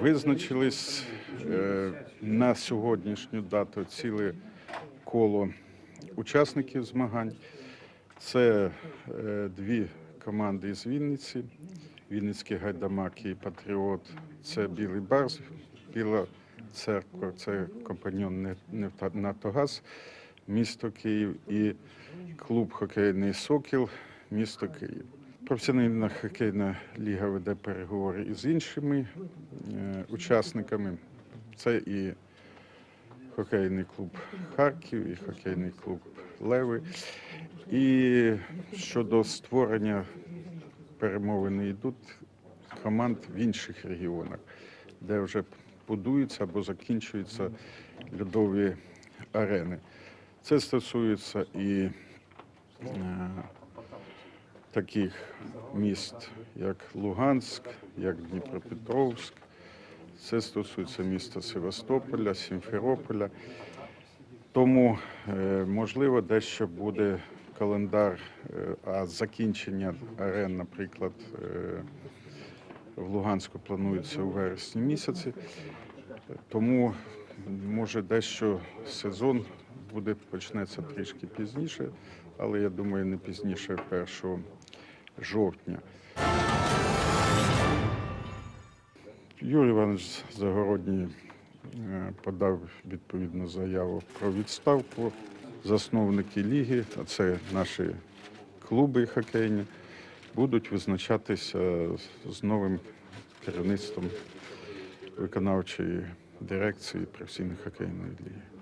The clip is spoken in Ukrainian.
Визначились е, на сьогоднішню дату ціле коло учасників змагань. Це е, дві команди з Вінниці, Вінницький гайдамак і Патріот. Це Білий Барс, Біла церква, це компаньон Нафтогаз, місто Київ і клуб хокейний Сокіл, місто Київ. Професійна хокейна ліга веде переговори із іншими е, учасниками. Це і хокейний клуб Харків, і хокейний клуб Леви. І щодо створення перемовини йдуть команд в інших регіонах, де вже будуються або закінчуються льодові арени. Це стосується і е, таких міст, як Луганськ, як Дніпропетровськ. Це стосується міста Севастополя, Сімферополя. Тому, е, можливо, дещо буде календар, е, а закінчення арен, наприклад, е, в Луганську планується у вересні місяці. Тому, може, дещо сезон буде почнеться трішки пізніше, але я думаю, не пізніше 1 жовтня. Юрій Іванович Загородній е, подав відповідну заяву про відставку. Засновники ліги, а це наші клуби хокейні, будуть визначатися з новим керівництвом виконавчої дирекції професійної хокейної ліги.